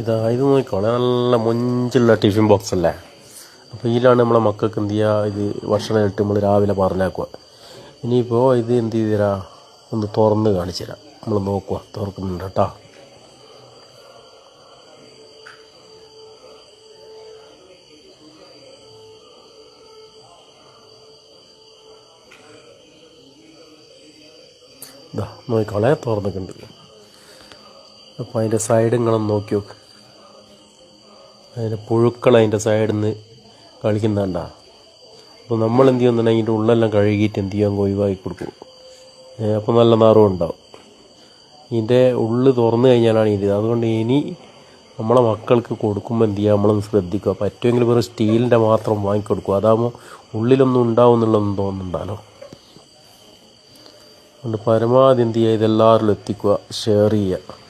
ഇതാ ഇത് നോക്കിക്കോളെ നല്ല മൊഞ്ചുള്ള ടിഫിൻ ബോക്സ് അല്ലേ? അപ്പോൾ ഇതിലാണ് നമ്മളെ മക്കൾക്ക് എന്ത് ചെയ്യുക ഇത് ഭക്ഷണം ഇട്ട് നമ്മൾ രാവിലെ പറഞ്ഞാക്കുക ഇനിയിപ്പോൾ ഇത് എന്ത് ചെയ്തുതരാ? ഒന്ന് തുറന്ന് കാണിച്ചു തരാം നമ്മൾ നോക്കുക തുറക്കുന്നുണ്ട് കേട്ടോ. ഇതാ നോക്കിക്കോളെ തുറന്നിട്ടുണ്ട്. അപ്പോൾ അതിന്റെ സൈഡ് നിങ്ങളൊന്ന് നോക്കി നോക്ക്. അതിന്റെ പുഴുക്കൾ അതിന്റെ സൈഡിൽ നിന്ന് കളിക്കുന്നുണ്ടാ. അപ്പോൾ നമ്മൾ എന്ത് ചെയ്യുന്നുണ്ടെങ്കിൽ അതിന്റെ ഉള്ളെല്ലാം കഴുകിയിട്ട് എന്ത് ചെയ്യാൻ ഒഴിവാക്കി കൊടുക്കും. അപ്പോൾ നല്ല നാറും ഉണ്ടാവും. ഇതിന്റെ ഉള്ളു തുറന്നു കഴിഞ്ഞാലാണ് ഇത്. അതുകൊണ്ട് ഇനി നമ്മളെ മക്കൾക്ക് കൊടുക്കുമ്പോൾ എന്ത് ചെയ്യുക നമ്മളൊന്ന് ശ്രദ്ധിക്കുക. പറ്റുമെങ്കിൽ വെറും സ്റ്റീലിന്റെ മാത്രം വാങ്ങിക്കൊടുക്കുക അതാകുമ്പോൾ ഉള്ളിലൊന്നും ഉണ്ടാവും എന്നുള്ളതൊന്നും തോന്നുന്നുണ്ടല്ലോ അതുകൊണ്ട് പരമാവധി എന്ത് ചെയ്യുക? ഇതെല്ലാവരിലും എത്തിക്കുക. ഷെയർ ചെയ്യുക.